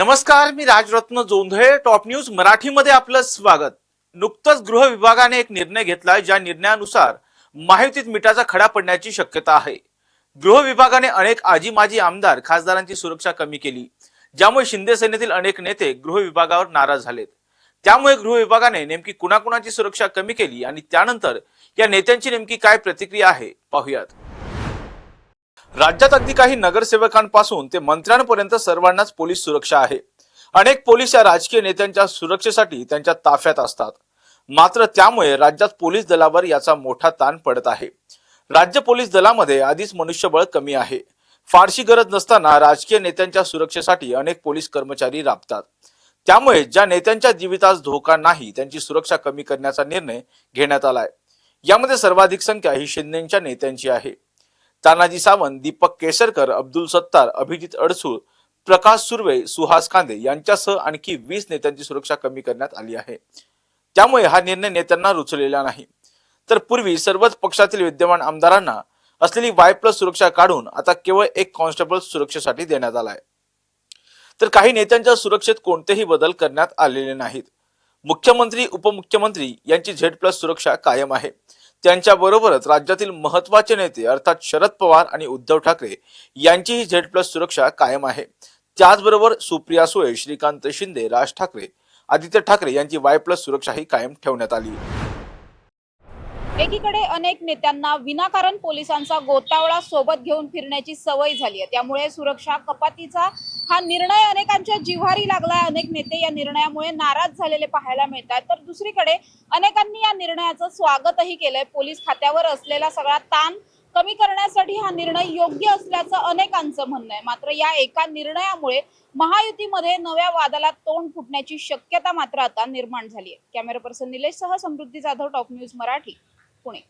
नमस्कार मी Rajratna Jondhale top news मराठीमध्ये आपलं स्वागत. नुकतंच गृह विभागाने एक निर्णय घेतला ज्या निर्णयानुसार माहितीत मिठाचा खडा पडण्याची शक्यता आहे. गृह विभागाने अनेक आजी माजी आमदार खासदारांची सुरक्षा कमी केली ज्यामुळे शिंदे सेनेतील अनेक नेते गृह विभागावर नाराज झालेत. त्यामुळे गृह विभागाने नेमकी कुणाकुणाची सुरक्षा कमी केली आणि त्यानंतर या नेत्यांची नेमकी काय प्रतिक्रिया आहे पाहुयात. राज्यात अगदी काही नगरसेवकांपासून ते मंत्र्यांपर्यंत सर्वांनाच पोलीस सुरक्षा आहे. अनेक पोलीस या राजकीय नेत्यांच्या सुरक्षेसाठी त्यांच्या ताफ्यात असतात. मात्र त्यामुळे राज्यात पोलीस दलावर याचा मोठा ताण पडत आहे. राज्य पोलीस दलामध्ये आधीच मनुष्यबळ कमी आहे. फारशी गरज नसताना राजकीय नेत्यांच्या सुरक्षेसाठी अनेक पोलीस कर्मचारी राबतात. त्यामुळे ज्या नेत्यांच्या जीवितास धोका नाही त्यांची सुरक्षा कमी करण्याचा निर्णय घेण्यात आलाय. यामध्ये सर्वाधिक संख्या ही शिंदेच्या नेत्यांची आहे. तानाजी सावंत दीपक केसरकर अब्दुल सत्तार अभिजित अडसूळ प्रकाश सुर्वे सुहास कांदे यांच्यासह आणखी वीस नेत्यांची सुरक्षा कमी करण्यात आली आहे. त्यामुळे हा निर्णय नेत्यांना रुचलेला नाही. तर पूर्वी सर्वच पक्षातील विद्यमान आमदारांना असलेली वाय प्लस सुरक्षा काढून आता केवळ एक कॉन्स्टेबल सुरक्षेसाठी देण्यात आलाय. तर काही नेत्यांच्या सुरक्षेत कोणतेही बदल करण्यात आलेले नाहीत. मुख्यमंत्री उपमुख्यमंत्री यांची झेड प्लस सुरक्षा कायम आहे. त्यांच्याबरोबरच राज्यातील महत्त्वाचे नेते अर्थात शरद पवार आणि उद्धव ठाकरे यांचीही झेड प्लस सुरक्षा कायम आहे. त्याचबरोबर सुप्रिया सुळे श्रीकांत शिंदे राज ठाकरे आदित्य ठाकरे यांची वाय प्लस सुरक्षाही कायम ठेवण्यात आली. एकीकडे अनेक नेत्यांना विनाकारण पोलिसांचा गोतावळा सोबत घेऊन फिरण्याची सवय झाली आहे. त्यामुळे सुरक्षा कपातीचा हा निर्णय अनेकांच्या जिव्हारी लागलाय. अनेक नेते या निर्णयामुळे नाराज झालेले पाहायला मिळतात तर दुसरीकडे अनेकांनी या निर्णयाचं स्वागतही केलंय. पोलीस खात्यावर असलेला सगळा ताण कमी करण्यासाठी हा निर्णय योग्य असल्याचं अनेकांचं म्हणणं आहे. मात्र या एका निर्णयामुळे महायुतीमध्ये नव्या वादाला तोंड फुटण्याची शक्यता मात्र आता निर्माण झाली आहे. कॅमेरा पर्सन निलेश सह Samruddhi Jadhav top news Marathi. point.